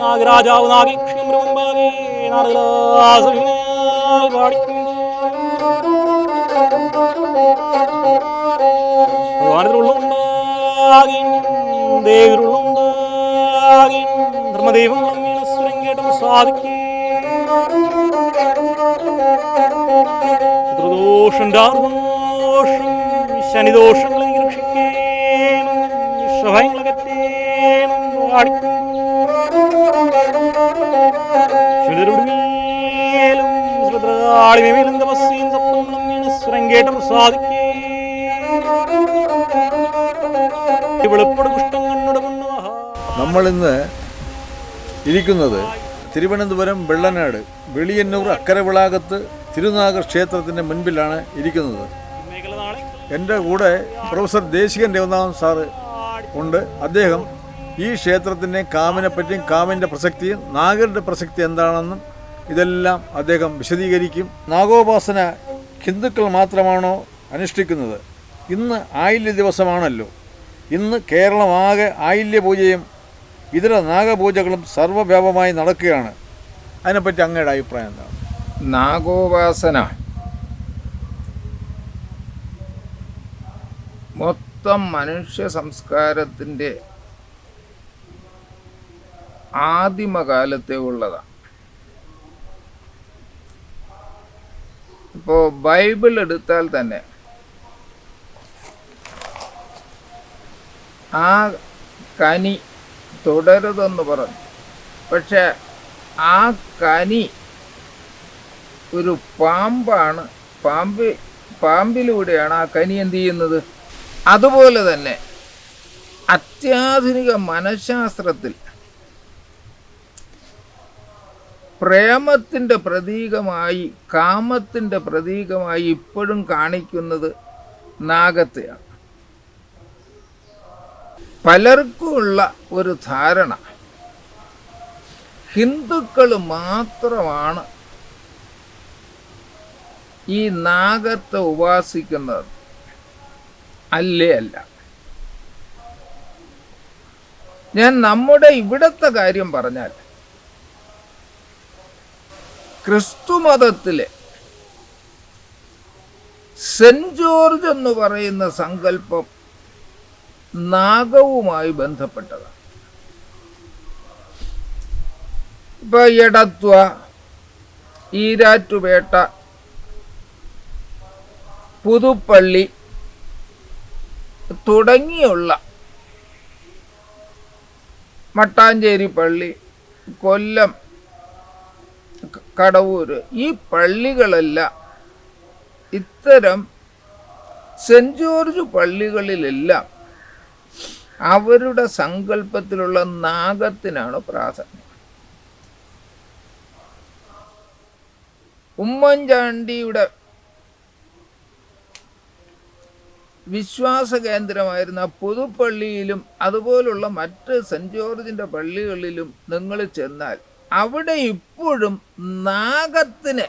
നാഗരാജാവ് നാഗീക്ഷ്യം മുൻപാകെ നാടകലാസമിനാൽ ധർമ്മദൈവങ്ങളും വീണസ്വരം കേട്ടും സാധിക്കേ? നമ്മളിന്ന് ഇരിക്കുന്നത് തിരുവനന്തപുരം വെള്ളനാട് വെളിയന്നൂർ അക്കരവിളാകത്ത് തിരുനാഗർ ക്ഷേത്രത്തിന്റെ മുൻപിലാണ് ഇരിക്കുന്നത്. എന്റെ കൂടെ പ്രൊഫസർ ദേശികൻ രവനാഥൻ സാറ് ഉണ്ട്. അദ്ദേഹം ഈ ക്ഷേത്രത്തിന്റെ കാമിനെപ്പറ്റിയും കാമിന്റെ പ്രസക്തിയും നാഗരുടെ പ്രസക്തി എന്താണെന്നും ഇതെല്ലാം അദ്ദേഹം വിശദീകരിക്കും. നാഗോപാസന ഹിന്ദുക്കൾ മാത്രമാണോ അനുഷ്ഠിക്കുന്നത്? ഇന്ന് ആയില്യ ദിവസമാണല്ലോ. ഇന്ന് കേരളമാകെ ആയില്യ പൂജയും ഇതര നാഗപൂജകളും സർവവ്യാപമായി നടക്കുകയാണ്. അതിനെപ്പറ്റി അങ്ങയുടെ അഭിപ്രായം എന്താണ്? നാഗോപാസന. മൊത്തം മനുഷ്യ സംസ്കാരത്തിന്റെ ആദിമകാലത്തെ ഉള്ളതാണ്. ഇപ്പോൾ ബൈബിൾ എടുത്താൽ തന്നെ ആ കനി തുടരുതെന്ന് പറഞ്ഞു. പക്ഷെ ആ കനി ഒരു പാമ്പാണ്. പാമ്പ് പാമ്പിലൂടെയാണ് ആ കനി എന്ത് ചെയ്യുന്നത്? അതുപോലെ തന്നെ അത്യാധുനിക മനഃശാസ്ത്രത്തിൽ പ്രേമത്തിന്റെ പ്രതീകമായി കാമത്തിന്റെ പ്രതീകമായി ഇപ്പോഴും കാണിക്കുന്നത് നാഗത്തെയാണ്. പലർക്കുമുള്ള ഒരു ധാരണ. ഹിന്ദുക്കൾ മാത്രമാണ് ഈ നാഗത്തെ ഉപാസിക്കുന്നത്. അല്ലേ അല്ല? ഞാൻ നമ്മുടെ ഇവിടത്തെ കാര്യം പറഞ്ഞാൽ ക്രിസ്തുമതത്തിലെ സെന്റ് ജോർജ് എന്ന് പറയുന്ന സങ്കല്പം നാഗവുമായി ബന്ധപ്പെട്ടതാണ്. ഇപ്പൊ എടത്വ ഈരാറ്റുപേട്ട പുതുപ്പള്ളി തുടങ്ങിയുള്ള മട്ടാഞ്ചേരി പള്ളി കൊല്ലം കടവൂര് ഈ പള്ളികളെല്ലാം ഇത്തരം സെന്റ് ജോർജ് പള്ളികളിലെല്ലാം അവരുടെ സങ്കല്പത്തിലുള്ള നാഗത്തിനാണ് പ്രാധാന്യം? ഉമ്മൻചാണ്ടിയുടെ വിശ്വാസ കേന്ദ്രമായിരുന്ന പുതുപ്പള്ളിയിലും അതുപോലുള്ള മറ്റ് സെന്റ് ജോർജിന്റെ പള്ളികളിലും നിങ്ങൾ ചെന്നാൽ അവിടെ ഇപ്പോഴും നാഗത്തിന്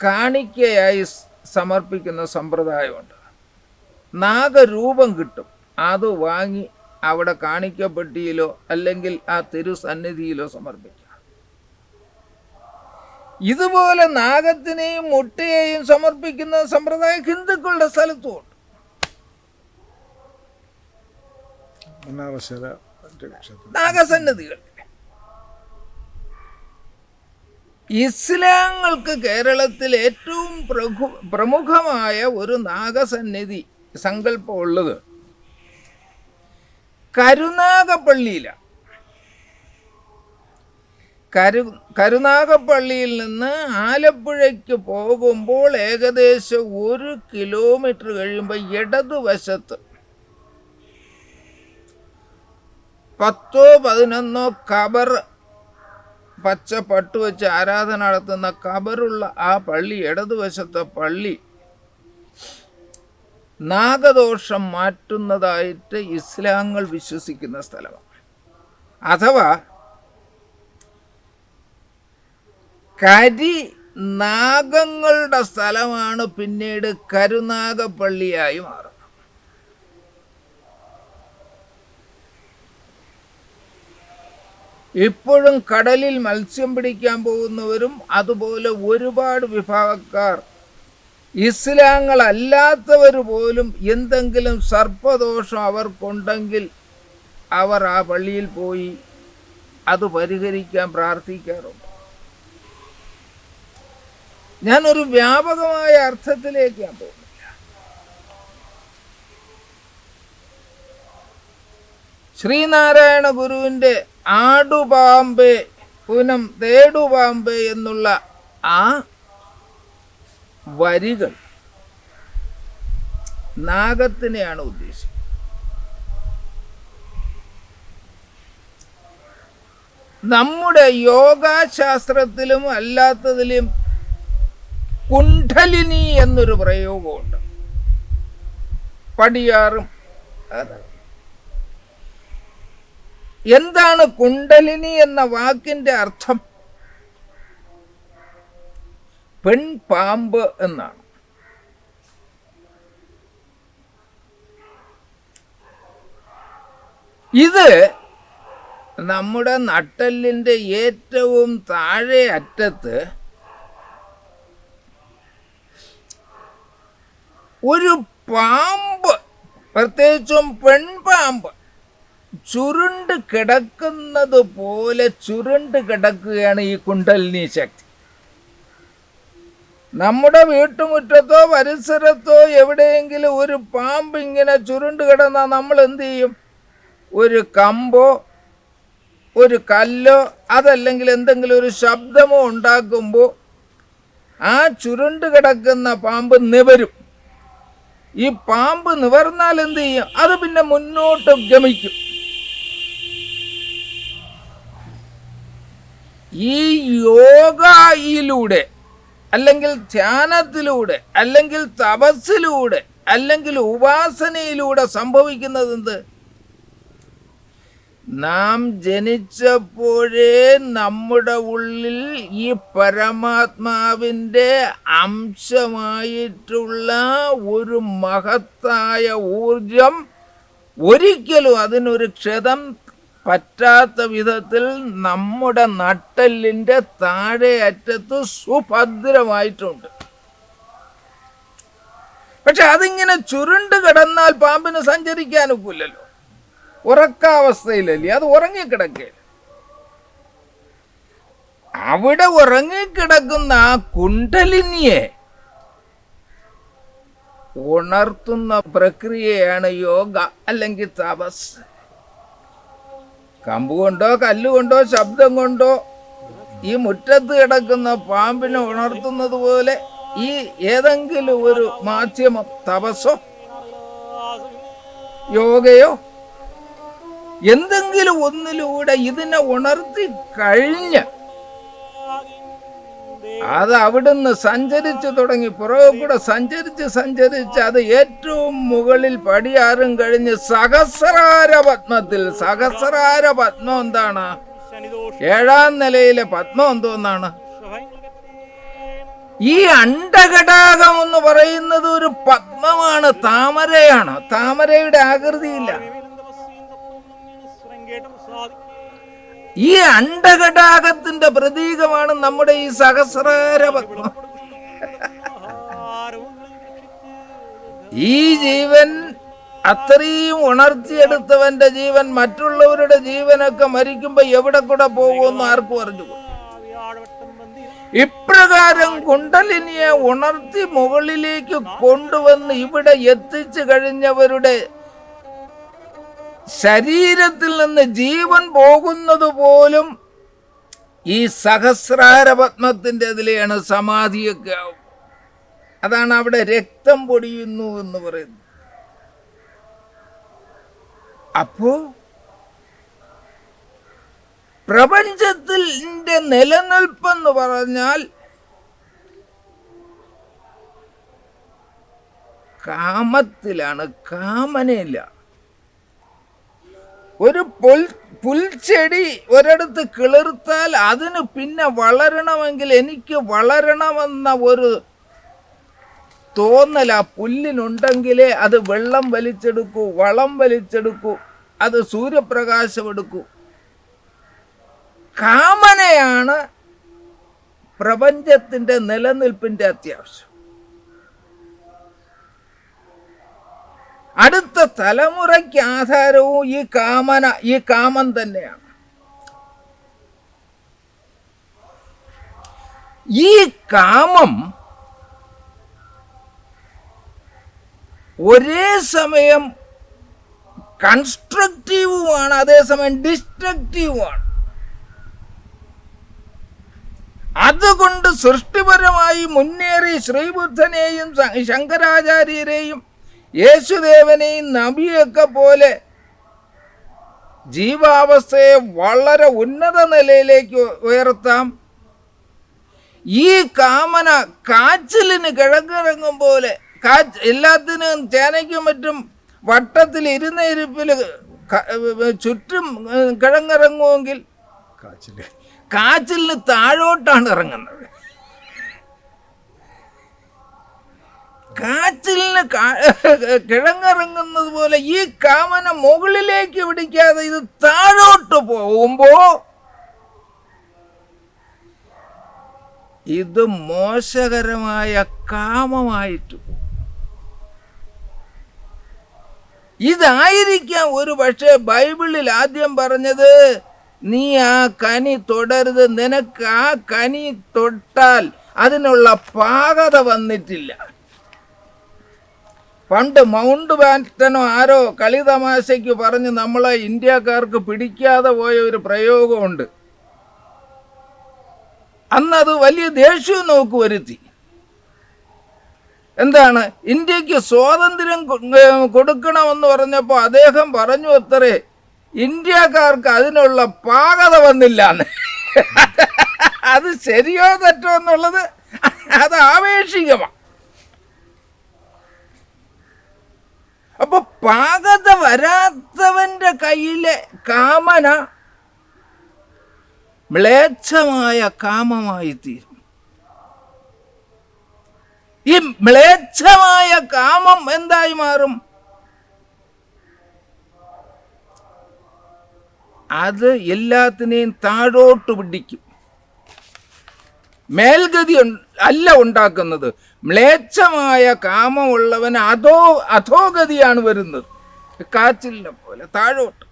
കാണിക്കയായി സമർപ്പിക്കുന്ന സമ്പ്രദായമുണ്ട്. നാഗരൂപം കിട്ടും. അത് വാങ്ങി അവിടെ കാണിക്കപ്പെട്ടിയിലോ അല്ലെങ്കിൽ ആ തിരുസന്നിധിയിലോ സമർപ്പിക്കാം. ഇതുപോലെ നാഗത്തിനെയും മുട്ടയെയും സമർപ്പിക്കുന്ന സമ്പ്രദായം ഹിന്ദുക്കളുടെ സ്ഥലത്തുമുണ്ട് നാഗസന്നിധികൾ. ഇസ്ലാങ്ങൾക്ക് കേരളത്തിൽ ഏറ്റവും പ്രമുഖമായ ഒരു നാഗസന്നിധി സങ്കല്പമുള്ളത് കരുനാഗപ്പള്ളിയിലാണ് കരു കരുനാഗപ്പള്ളിയിൽ നിന്ന് ആലപ്പുഴയ്ക്ക് പോകുമ്പോൾ ഏകദേശം ഒരു കിലോമീറ്റർ കഴിയുമ്പോൾ ഇടതുവശത്ത് പത്തോ പതിനൊന്നോ കബർ പച്ച പട്ടുവെച്ച് ആരാധന നടത്തുന്ന കബറുള്ള ആ പള്ളി ഇടതുവശത്തെ പള്ളി നാഗദോഷം മാറ്റുന്നതായിട്ട് ഇസ്ലാങ്ങൾ വിശ്വസിക്കുന്ന സ്ഥലമാണ്. അഥവാ കരി നാഗങ്ങളുടെ സ്ഥലമാണ് പിന്നീട് കരുനാഗപ്പള്ളിയായി മാറുന്നത്. ഇപ്പോഴും കടലിൽ മത്സ്യം പിടിക്കാൻ പോകുന്നവരും അതുപോലെ ഒരുപാട് വിഭാഗക്കാർ ഇസ്ലാങ്ങളല്ലാത്തവർ പോലും എന്തെങ്കിലും സർപ്പദോഷം അവർക്കുണ്ടെങ്കിൽ അവർ ആ പള്ളിയിൽ പോയി അത് പരിഹരിക്കാൻ പ്രാർത്ഥിക്കാറുണ്ട്. ഞാനൊരു വ്യാപകമായ അർത്ഥത്തിലേക്ക് ഞാൻ പോകുന്നില്ല ശ്രീനാരായണ ഗുരുവിന്റെ ആടുപാമ്പേ പുനം തേടുപാമ്പേ എന്നുള്ള ആ വരികൾ. നാഗത്തിനെയാണ് ഉദ്ദേശിക്കുന്നത്. നമ്മുടെ യോഗാശാസ്ത്രത്തിലും അല്ലാത്തതിലും കുണ്ഠലിനി എന്നൊരു പ്രയോഗമുണ്ട്. പടിയാറും. എന്താണ് കുണ്ഡലിനി എന്ന വാക്കിന്റെ അർത്ഥം? പെൺപാമ്പ് എന്നാണ്. ഇത് നമ്മുടെ നട്ടലിന്റെ ഏറ്റവും താഴെ അറ്റത്ത് ഒരു പാമ്പ് പ്രത്യേകിച്ചും പെൺപാമ്പ് ചുരുണ്ട് കിടക്കുന്നത് പോലെ ചുരുണ്ട് കിടക്കുകയാണ് ഈ കുണ്ടലിനി ശക്തി. നമ്മുടെ വീട്ടുമുറ്റത്തോ പരിസരത്തോ എവിടെയെങ്കിലും ഒരു പാമ്പ് ഇങ്ങനെ ചുരുണ്ട് കിടന്നാൽ നമ്മൾ എന്ത് ചെയ്യും? ഒരു കമ്പോ ഒരു കല്ലോ അതല്ലെങ്കിൽ എന്തെങ്കിലും ഒരു ശബ്ദമോ ഉണ്ടാക്കുമ്പോൾ ആ ചുരുണ്ട് കിടക്കുന്ന പാമ്പ് നിവരും. ഈ പാമ്പ് നിവർന്നാൽ എന്ത് ചെയ്യും? അത് പിന്നെ മുന്നോട്ട് ഗമിക്കും. ഈ യോഗയിലൂടെ അല്ലെങ്കിൽ ധ്യാനത്തിലൂടെ അല്ലെങ്കിൽ തപസ്സിലൂടെ അല്ലെങ്കിൽ ഉപാസനയിലൂടെ സംഭവിക്കുന്നത് എന്ത് നാം ജനിച്ചപ്പോഴേ നമ്മുടെ ഉള്ളിൽ ഈ പരമാത്മാവിന്റെ അംശമായിട്ടുള്ള ഒരു മഹത്തായ ഊർജം ഒരിക്കലും അതിനൊരു ക്ഷതം പറ്റാത്ത വിധത്തിൽ നമ്മുടെ നട്ടലിന്റെ താഴെ അറ്റത്ത് സുഭദ്രമായിട്ടുണ്ട്. പക്ഷെ അതിങ്ങനെ ചുരുണ്ട് കിടന്നാൽ പാമ്പിന് സഞ്ചരിക്കാനൊക്കില്ലല്ലോ. ഉറക്കാവസ്ഥയിലല്ലേ? അത് ഉറങ്ങിക്കിടക്കുകയില്ല അവിടെ ഉറങ്ങിക്കിടക്കുന്ന ആ കുണ്ടലിനിയെ ഉണർത്തുന്ന പ്രക്രിയയാണ് യോഗ അല്ലെങ്കിൽ തപസ്. കമ്പ് കൊണ്ടോ കല്ലുകൊണ്ടോ ശബ്ദം കൊണ്ടോ ഈ മുറ്റത്ത് കിടക്കുന്ന പാമ്പിനെ ഉണർത്തുന്നത് പോലെ ഈ ഏതെങ്കിലും ഒരു മാധ്യമം തപസ്സോ യോഗയോ എന്തെങ്കിലും ഒന്നിലൂടെ ഇതിനെ ഉണർത്തി കഴിഞ്ഞ് അത് അവിടുന്ന് സഞ്ചരിച്ചു തുടങ്ങി. പുറകെ കൂടെ സഞ്ചരിച്ച് സഞ്ചരിച്ച് അത് ഏറ്റവും മുകളിൽ പടിയാറും കഴിഞ്ഞ് സഹസ്രാര പത്മത്തിൽ. സഹസ്രാര പത്മം എന്താണ്? ഏഴാം നിലയിലെ പത്മം എന്തോന്നാണ് ഈ അണ്ടഘടാകം എന്ന് പറയുന്നത് ഒരു പത്മമാണ്. താമരയാണ്. താമരയുടെ ആകൃതിയില്ല. ഈ അണ്ടഘടാകത്തിന്റെ പ്രതീകമാണ് നമ്മുടെ ഈ സഹസ്രാര ഈ ജീവൻ അത്രയും ഉണർത്തിയെടുത്തവന്റെ ജീവൻ മറ്റുള്ളവരുടെ ജീവനൊക്കെ മരിക്കുമ്പോ എവിടെ കൂടെ പോകുമെന്ന് ആർക്കും അറിഞ്ഞു ഇപ്രകാരം കുണ്ടലിനിയെ ഉണർത്തി മുകളിലേക്ക് കൊണ്ടുവന്ന് ഇവിടെ എത്തിച്ചു കഴിഞ്ഞവരുടെ ശരീരത്തിൽ നിന്ന് ജീവൻ പോകുന്നത് പോലും ഈ സഹസ്രാര പത്മത്തിന്റെ അതിലെയാണ് സമാധിയൊക്കെ ആവും അതാണ് അവിടെ രക്തം പൊടിയുന്നു എന്ന് പറയുന്നത്. അപ്പോ പ്രപഞ്ചത്തിന്റെ നിലനിൽപ്പെന്ന് പറഞ്ഞാൽ കാമത്തിലാണ് കാമനയില്ല. ഒരു പുൽ പുൽച്ചെടി ഒരിടത്ത് കിളിർത്താൽ അതിന് പിന്നെ വളരണമെങ്കിൽ എനിക്ക് വളരണമെന്ന ഒരു തോന്നൽ ആ പുല്ലിനുണ്ടെങ്കിലേ അത് വെള്ളം വലിച്ചെടുക്കൂ വളം വലിച്ചെടുക്കൂ അത് സൂര്യപ്രകാശം എടുക്കൂ. കാമനയാണ് പ്രപഞ്ചത്തിന്റെ നിലനിൽപ്പിന്റെ അത്യാവശ്യം. അടുത്ത തലമുറയ്ക്ക് ആധാരവും ഈ കാമന ഈ കാമം തന്നെയാണ്. ഈ കാമം ഒരേ സമയം കൺസ്ട്രക്റ്റീവുമാണ് അതേസമയം ഡിസ്ട്രക്റ്റീവുമാണ് അതുകൊണ്ട് സൃഷ്ടിപരമായി മുന്നേറി ശ്രീബുദ്ധനെയും ശങ്കരാചാര്യരെയും യേശുദേവനെയും നബിയൊക്കെ പോലെ ജീവാവസ്ഥയെ വളരെ ഉന്നത നിലയിലേക്ക് ഉയർത്താം. ഈ കാമന കാച്ചിലിന് കിഴങ്ങിറങ്ങും പോലെ കാച്ച് എല്ലാത്തിനും ചേനയ്ക്കും മറ്റും വട്ടത്തിൽ ഇരുന്ന ഇരിപ്പിൽ ചുറ്റും കിഴങ്ങിറങ്ങുമെങ്കിൽ കാച്ചിൽ. കാച്ചിലിന് താഴോട്ടാണ് ഇറങ്ങുന്നത്. കാ- കിഴങ്ങിറങ്ങുന്നത് പോലെ ഈ കാമന മുകളിലേക്ക് പിടിക്കാതെ ഇത് താഴോട്ട് പോകുമ്പോ ഇത് മോശകരമായ കാമമായിട്ട്. ഇതായിരിക്കാം ഒരു പക്ഷേ ബൈബിളിൽ ആദ്യം പറഞ്ഞത് നീ ആ കനി തൊടരുത് നിനക്ക് ആ കനി തൊട്ടാൽ അതിനുള്ള പാകത വന്നിട്ടില്ല പണ്ട് മൗണ്ട് ബാറ്റനോ ആരോ കളി തമാശയ്ക്ക് പറഞ്ഞ് നമ്മളെ ഇന്ത്യക്കാർക്ക് പിടിക്കാതെ പോയ ഒരു പ്രയോഗമുണ്ട്. അന്നത് വലിയ ദേഷ്യവും നോക്ക് വരുത്തി. എന്താണ്? ഇന്ത്യയ്ക്ക് സ്വാതന്ത്ര്യം കൊടുക്കണമെന്ന് പറഞ്ഞപ്പോൾ അദ്ദേഹം പറഞ്ഞു അത്രേ ഇന്ത്യക്കാർക്ക് അതിനുള്ള പാകത വന്നില്ല അത് ശരിയോ തെറ്റോ എന്നുള്ളത് അത് ആവേശികമാണ് അപ്പൊ പാകത വരാത്തവന്റെ കയ്യിലെ കാമന മ്ലേച്ഛമായ കാമമായി തീരും. ഈ മ്ലേച്ഛമായ കാമം എന്തായി മാറും? അത് എല്ലാത്തിനെയും താഴോട്ട് പിടിക്കും. മേൽഗതി അല്ല ഉണ്ടാക്കുന്നത്. മ്ലേച്ഛമായ കാമുള്ളവൻ അധോ അധോഗതിയാണ് വരുന്നത്. കാച്ചിലിനെ പോലെ താഴോട്ട്.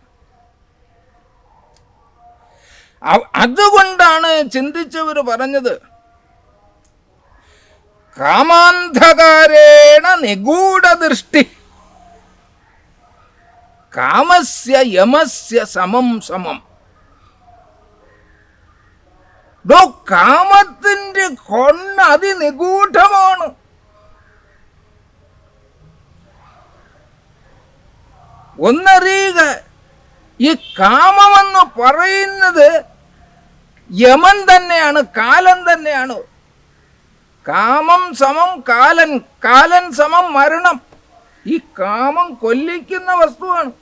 അതുകൊണ്ടാണ് ചിന്തിച്ചവർ പറഞ്ഞത്. കാമാന്ധകാരേണ നിഗൂഢദൃഷ്ടി. കാമസ്യ യമസ്യ സമം സമം. ഡോ കാമത്തിന്റെ കൊണ്ണ അതിനിഗൂഢമാണ്. ഒന്നറിയുക ഈ കാമമെന്ന് പറയുന്നത് യമൻ തന്നെയാണ് കാലൻ തന്നെയാണ്. കാമം സമം കാലൻ കാലൻ സമം മരണം. ഈ കാമം കൊല്ലിക്കുന്ന വസ്തുവാണ്.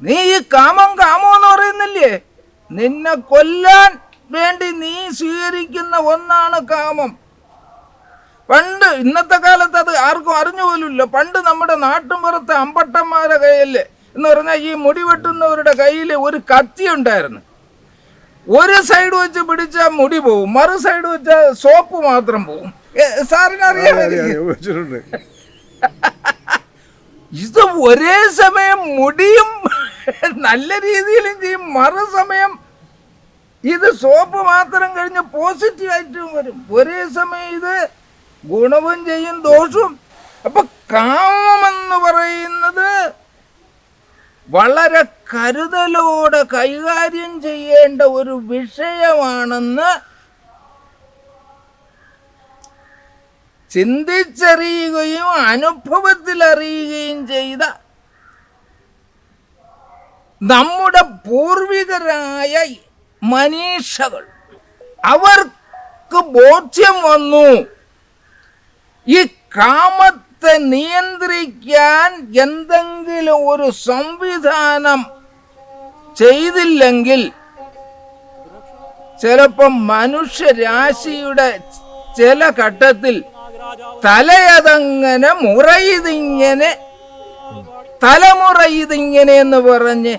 നീ ഈ കാമം കാമം എന്ന് പറയുന്നില്ലേ? നിന്നെ കൊല്ലാൻ വേണ്ടി നീ സ്വീകരിക്കുന്ന ഒന്നാണ് കാമം. പണ്ട് ഇന്നത്തെ കാലത്ത് അത് ആർക്കും അറിഞ്ഞു പോലുമില്ല. പണ്ട് നമ്മുടെ നാട്ടുമ്പുറത്തെ അമ്പട്ടന്മാരെ കയ്യിൽ എന്ന് പറഞ്ഞാൽ ഈ മുടി വെട്ടുന്നവരുടെ കയ്യിൽ ഒരു കത്തി ഉണ്ടായിരുന്നു. ഒരു സൈഡ് വെച്ച് പിടിച്ചാൽ മുടി പോവും മറു സൈഡ് വെച്ചാൽ സോപ്പ് മാത്രം പോവും. സാറിന് അറിയാമായിരിക്കും ഇത് ഒരേ സമയം മുടിയും നല്ല രീതിയിലും ചെയ്യും. മറുസമയം ഇത് സോപ്പ് മാത്രം കഴിഞ്ഞ് പോസിറ്റീവ് ആയിട്ടും വരും. ഒരേ സമയം ഇത് ഗുണവും ചെയ്യും ദോഷവും. അപ്പൊ കാമമെന്ന് പറയുന്നത് വളരെ കരുതലോടെ കൈകാര്യം ചെയ്യേണ്ട ഒരു വിഷയമാണെന്ന് ചിന്തിച്ചറിയുകയും അനുഭവത്തിൽ അറിയുകയും ചെയ്ത നമ്മുടെ പൂർവികരായ മനീഷകൾ അവർക്ക് ബോധ്യം വന്നു ഈ കാമത്തെ നിയന്ത്രിക്കാൻ എന്തെങ്കിലും ഒരു സംവിധാനം ചെയ്തില്ലെങ്കിൽ ചിലപ്പം മനുഷ്യരാശിയുടെ ചില ഘട്ടത്തിൽ തലയതങ്ങനെ മുറയിതിങ്ങനെ തലമുറ ഇതിങ്ങനെ എന്ന് പറഞ്ഞ്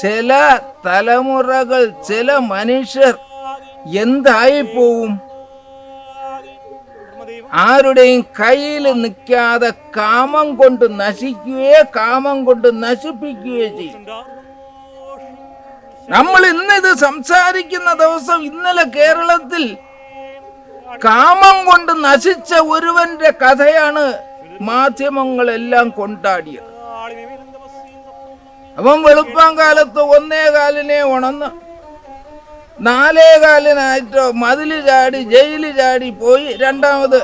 ചില തലമുറകൾ ചില മനുഷ്യർ എന്തായി പോവും ആരുടെയും കയ്യിൽ നിൽക്കാതെ കാമം കൊണ്ട് നശിക്കുകയോ കാമം കൊണ്ട് നശിപ്പിക്കുകയോ ചെയ്യും. നമ്മൾ ഇന്ന് ഇത് സംസാരിക്കുന്ന ദിവസം ഇന്നലെ കേരളത്തിൽ കാമം കൊണ്ട് നശിച്ച ഒരുവന്റെ കഥയാണ് മാധ്യമങ്ങളെല്ലാം കൊണ്ടാടിയത്. അവൻ വെളുപ്പം കാലത്ത് ഒന്നേ കാലിനെ ഉണന്ന് നാലേ കാലിനായിട്ടോ മതിൽ ചാടി ജയിൽ ചാടി പോയി രണ്ടാമത്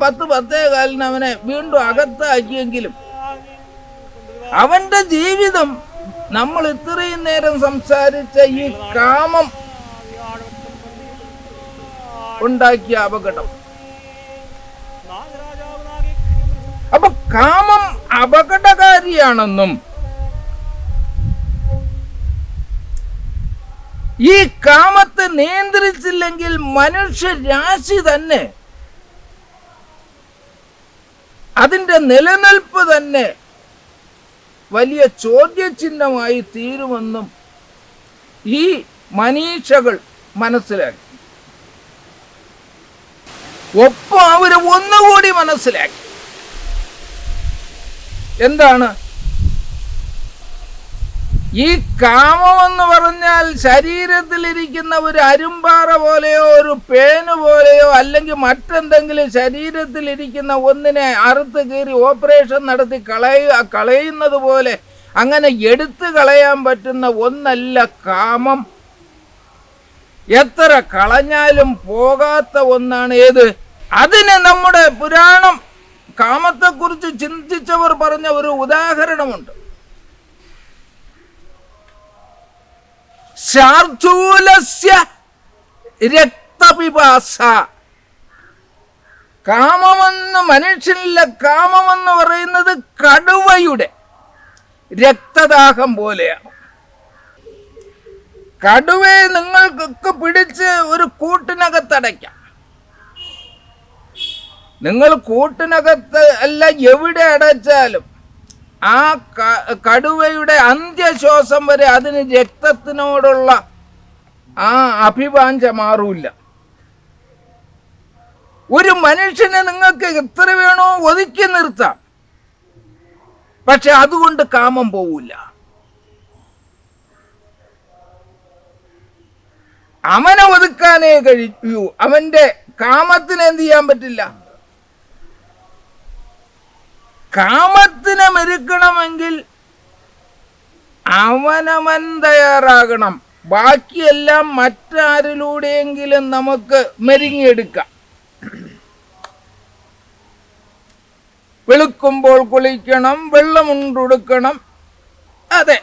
പത്ത് പത്തേ കാലിന് അവനെ വീണ്ടും അകത്താക്കിയെങ്കിലും അവന്റെ ജീവിതം നമ്മൾ ഇത്രയും നേരം സംസാരിച്ച ഈ കാമം ഉണ്ടാക്കിയ അപകടം. അപ്പൊ കാമം അപകടകാരിയാണെന്നും ഈ കാമത്തെ നിയന്ത്രിച്ചില്ലെങ്കിൽ മനുഷ്യരാശി തന്നെ അതിന്റെ നിലനിൽപ്പ് തന്നെ വലിയ ചോദ്യചിഹ്നമായി തീരുമെന്നും ഈ മനീഷകൾ മനസ്സിലാക്കി. ഒപ്പം അവർ ഒന്നുകൂടി മനസ്സിലാക്കി. എന്താണ്? ഈ കാമമെന്ന് പറഞ്ഞാൽ ശരീരത്തിലിരിക്കുന്ന ഒരു അരുമ്പാറ പോലെയോ ഒരു പേന് പോലെയോ അല്ലെങ്കിൽ മറ്റെന്തെങ്കിലും ശരീരത്തിലിരിക്കുന്ന ഒന്നിനെ അറുത്ത് കീറി ഓപ്പറേഷൻ നടത്തി കളയുക കളയുന്നത് പോലെ അങ്ങനെ എടുത്തു കളയാൻ പറ്റുന്ന ഒന്നല്ല കാമം. എത്ര കളഞ്ഞാലും പോകാത്ത ഒന്നാണ് ഏത്? അതിന് നമ്മുടെ പുരാണം കാമത്തെക്കുറിച്ച് ചിന്തിച്ചവർ പറഞ്ഞ ഒരു ഉദാഹരണമുണ്ട്. ശാർദൂലസ്യ രക്തപിപാസ. കാമമെന്ന് മനുഷ്യനിലെ കാമമെന്ന് പറയുന്നത് കടുവയുടെ രക്തദാഹം പോലെയാണ്. കടുവയെ നിങ്ങൾക്കൊക്കെ പിടിച്ച് ഒരു കൂട്ടിനകത്തടയ്ക്കാം. നിങ്ങൾ കൂട്ടിനകത്ത് അല്ല എവിടെ അടച്ചാലും ആ കടുവയുടെ അന്ത്യശ്വാസം വരെ അതിന് രക്തത്തിനോടുള്ള ആ അഭിവാഞ്ച മാറൂല്ല. ഒരു മനുഷ്യനെ നിങ്ങൾക്ക് എത്ര വേണോ ഒതുക്കി നിർത്താം. പക്ഷെ അതുകൊണ്ട് കാമം പോവില്ല. അവനെ ഒതുക്കാനേ കഴിയൂ. അവന്റെ കാമത്തിന് എന്ത് ചെയ്യാൻ പറ്റില്ല? കാമത്തിനെ മെരുക്കണമെങ്കിൽ അവനവൻ തയ്യാറാകണം. ബാക്കിയെല്ലാം മറ്റാരിലൂടെയെങ്കിലും നമുക്ക് മെരുങ്ങിയെടുക്കാം. വെളുക്കുമ്പോൾ കുളിക്കണം വെള്ളമുണ്ടുടുക്കണം. അതെ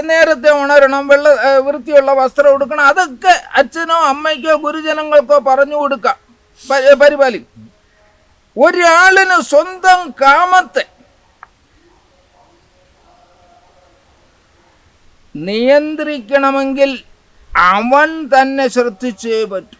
നേരത്തെ ഉണരണം വെള്ള വൃത്തിയുള്ള വസ്ത്രം ഉടുക്കണം. അതൊക്കെ അച്ഛനോ അമ്മയ്ക്കോ ഗുരുജനങ്ങൾക്കോ പറഞ്ഞു കൊടുക്കാം. പരിപാലിക്കും ഒരാളിന് സ്വന്തം കാമത്തെ നിയന്ത്രിക്കണമെങ്കിൽ അവൻ തന്നെ ശ്രദ്ധിച്ചേ പറ്റൂ.